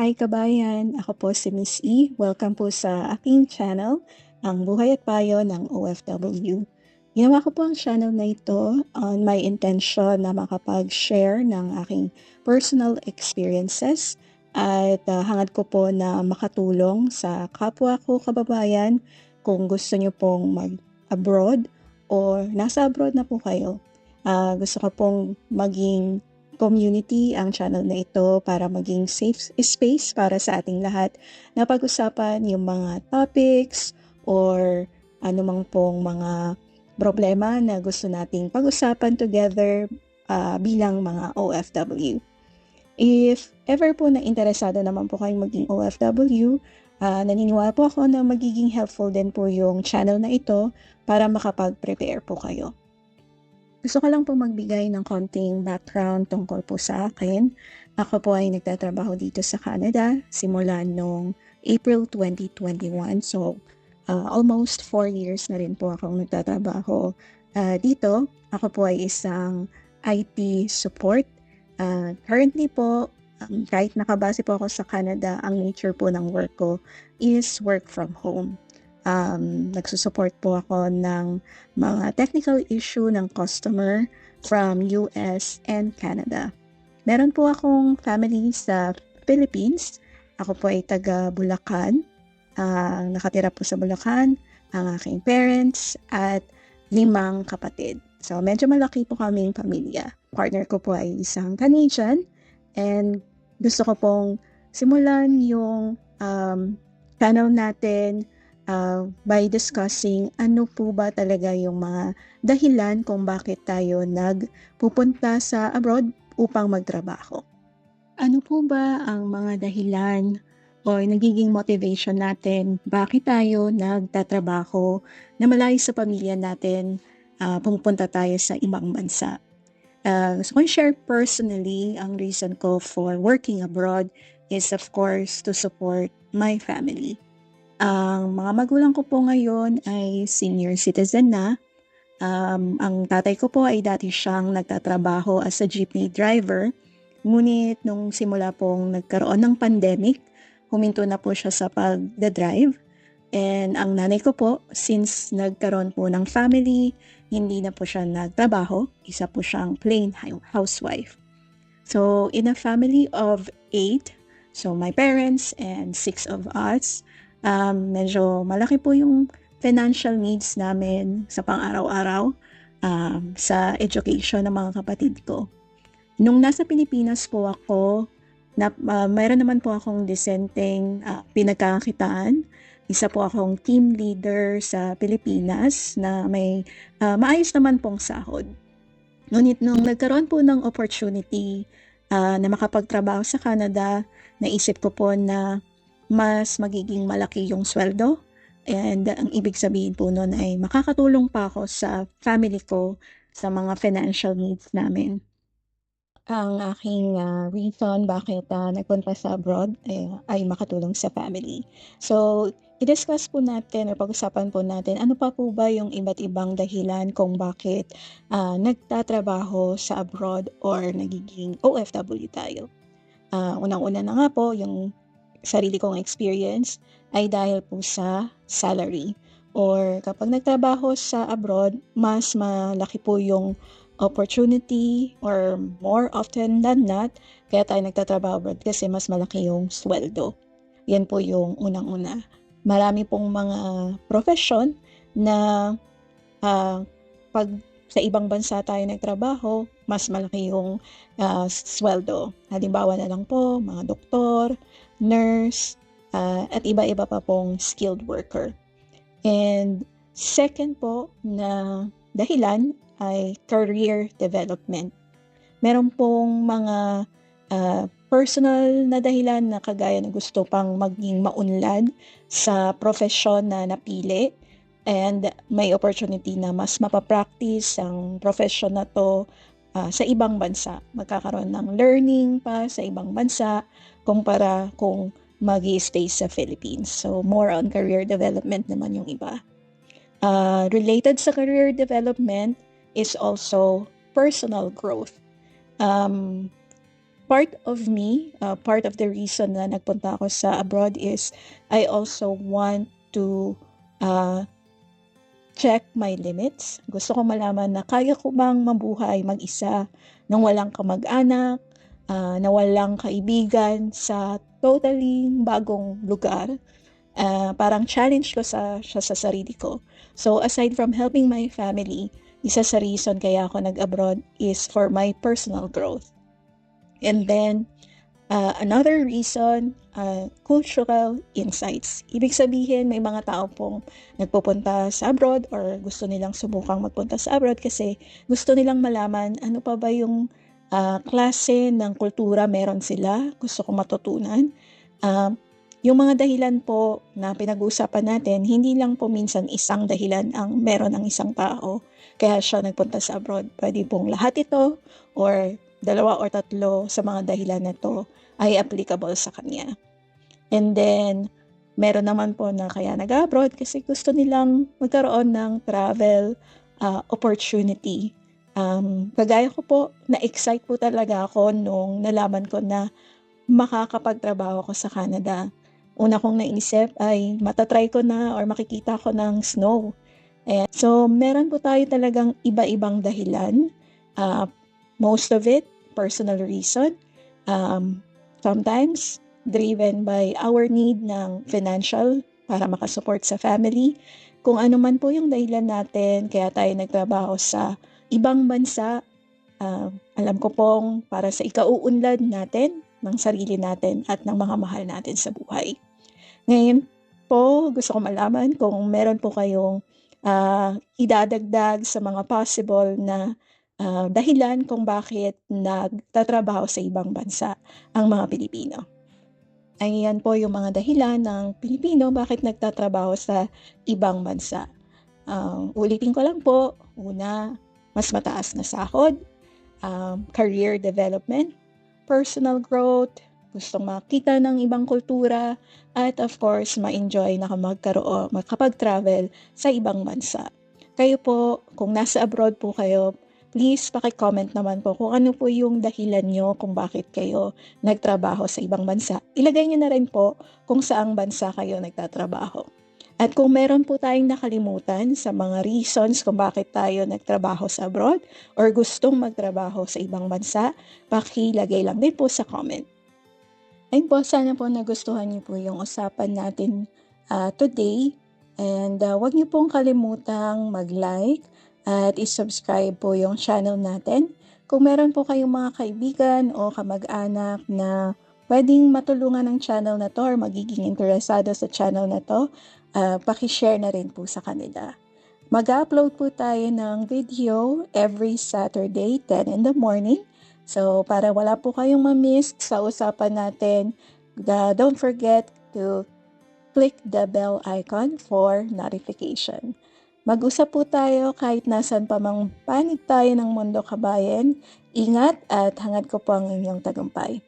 Hi kabayan, ako po si Miss E. Welcome po sa aking channel, ang Buhay at Payo ng OFW. Ginawa ko po ang channel na ito on my intention na makapag-share ng aking personal experiences at uh, hangad ko po na makatulong sa kapwa ko kababayan kung gusto nyo pong mag-abroad or nasa abroad na po kayo. Uh, gusto ko pong maging community ang channel na ito para maging safe space para sa ating lahat na pag-usapan yung mga topics or anumang pong mga problema na gusto nating pag-usapan together uh, bilang mga OFW. If ever po na interesado naman po kayong maging OFW, uh, naniniwala po ako na magiging helpful din po yung channel na ito para makapag-prepare po kayo. Gusto ko lang po magbigay ng konting background tungkol po sa akin. Ako po ay nagtatrabaho dito sa Canada simula noong April 2021. So, uh, almost 4 years na rin po akong nagtatrabaho uh, dito. Ako po ay isang IT support. Uh, currently po, um, kahit nakabase po ako sa Canada, ang nature po ng work ko is work from home um, nagsusupport po ako ng mga technical issue ng customer from US and Canada. Meron po akong family sa Philippines. Ako po ay taga Bulacan. Uh, nakatira po sa Bulacan ang aking parents at limang kapatid. So, medyo malaki po kaming pamilya. Partner ko po ay isang Canadian and gusto ko pong simulan yung um, channel natin uh, by discussing ano po ba talaga yung mga dahilan kung bakit tayo nagpupunta sa abroad upang magtrabaho. Ano po ba ang mga dahilan o nagiging motivation natin bakit tayo nagtatrabaho na malayo sa pamilya natin uh, pumupunta tayo sa ibang bansa. Uh, so, I share personally ang reason ko for working abroad is of course to support my family. Ang mga magulang ko po ngayon ay senior citizen na. Um, ang tatay ko po ay dati siyang nagtatrabaho as a jeepney driver. Ngunit nung simula pong nagkaroon ng pandemic, huminto na po siya sa pag-drive. And ang nanay ko po, since nagkaroon po ng family, hindi na po siya nagtrabaho. Isa po siyang plain housewife. So, in a family of eight, so my parents and six of us, um, medyo malaki po yung financial needs namin sa pang-araw-araw um, sa education ng mga kapatid ko. Nung nasa Pilipinas po ako, na, uh, mayroon naman po akong disenteng uh, pinagkakakitaan. Isa po akong team leader sa Pilipinas na may uh, maayos naman pong sahod. Ngunit nung nagkaroon po ng opportunity uh, na makapagtrabaho sa Canada, naisip ko po na mas magiging malaki yung sweldo. And ang ibig sabihin po nun ay makakatulong pa ako sa family ko sa mga financial needs namin. Ang aking uh, reason bakit uh, nagpunta sa abroad ay, ay makatulong sa family. So, i-discuss po natin or pag-usapan po natin ano pa po ba yung iba't ibang dahilan kung bakit uh, nagtatrabaho sa abroad or nagiging OFW tayo. Uh, unang-una na nga po yung sarili kong experience ay dahil po sa salary. Or kapag nagtrabaho sa abroad, mas malaki po yung opportunity or more often than not, kaya tayo nagtatrabaho abroad kasi mas malaki yung sweldo. Yan po yung unang-una. Marami pong mga profession na uh, pag sa ibang bansa tayo nagtrabaho, mas malaki yung uh, sweldo. Halimbawa na lang po, mga doktor, nurse, uh, at iba-iba pa pong skilled worker. And second po na dahilan ay career development. Meron pong mga uh, personal na dahilan na kagaya na gusto pang maging maunlad sa profesyon na napili and may opportunity na mas mapapractice ang profession na to uh, sa ibang bansa. Magkakaroon ng learning pa sa ibang bansa kumpara kung mag stay sa Philippines. So, more on career development naman yung iba. Uh, related sa career development is also personal growth. Um, part of me, uh, part of the reason na nagpunta ako sa abroad is I also want to uh, check my limits. Gusto ko malaman na kaya ko bang mabuhay mag-isa nang walang kamag-anak, uh, na walang kaibigan sa totally bagong lugar. Uh, parang challenge ko sa, siya sa sarili ko. So aside from helping my family, isa sa reason kaya ako nag-abroad is for my personal growth. And then, uh, another reason, uh, cultural insights. Ibig sabihin, may mga tao pong nagpupunta sa abroad or gusto nilang subukang magpunta sa abroad kasi gusto nilang malaman ano pa ba yung uh, klase ng kultura meron sila, gusto ko matutunan. Uh, yung mga dahilan po na pinag-uusapan natin, hindi lang po minsan isang dahilan ang meron ng isang tao. Kaya siya nagpunta sa abroad. Pwede pong lahat ito or dalawa or tatlo sa mga dahilan na to ay applicable sa kanya. And then, meron naman po na kaya nag-abroad kasi gusto nilang magkaroon ng travel uh, opportunity. Um, kagaya ko po, na-excite po talaga ako nung nalaman ko na makakapagtrabaho ko sa Canada una kong naisip ay matatry ko na or makikita ko ng snow. Ayan. So, meron po tayo talagang iba-ibang dahilan. Uh, most of it, personal reason. Um, sometimes, driven by our need ng financial para makasupport sa family. Kung ano man po yung dahilan natin, kaya tayo nagtrabaho sa ibang bansa, uh, alam ko pong para sa ikauunlad natin, ng sarili natin at ng mga mahal natin sa buhay. Ngayon po, gusto ko malaman kung meron po kayong uh, idadagdag sa mga possible na uh, dahilan kung bakit nagtatrabaho sa ibang bansa ang mga Pilipino. Ayan po yung mga dahilan ng Pilipino bakit nagtatrabaho sa ibang bansa. Um, ulitin ko lang po, una, mas mataas na sahod, um, career development, personal growth, gustong makita ng ibang kultura, at of course, ma-enjoy na magkaroon, makapag-travel sa ibang bansa. Kayo po, kung nasa abroad po kayo, please paki-comment naman po kung ano po yung dahilan nyo kung bakit kayo nagtrabaho sa ibang bansa. Ilagay nyo na rin po kung saang bansa kayo nagtatrabaho. At kung meron po tayong nakalimutan sa mga reasons kung bakit tayo nagtrabaho sa abroad or gustong magtrabaho sa ibang bansa, pakilagay lang din po sa comment. Ayun po, sana po nagustuhan niyo po yung usapan natin uh, today. And uh, huwag niyo pong kalimutang mag-like at i-subscribe po yung channel natin. Kung meron po kayong mga kaibigan o kamag-anak na pwedeng matulungan ng channel na to or magiging interesado sa channel na to, uh, pakishare na rin po sa kanila. Mag-upload po tayo ng video every Saturday, 10 in the morning. So, para wala po kayong ma-miss sa usapan natin, uh, don't forget to click the bell icon for notification. Mag-usap po tayo kahit nasan pa mang panig tayo ng mundo kabayan. Ingat at hangad ko po ang inyong tagumpay.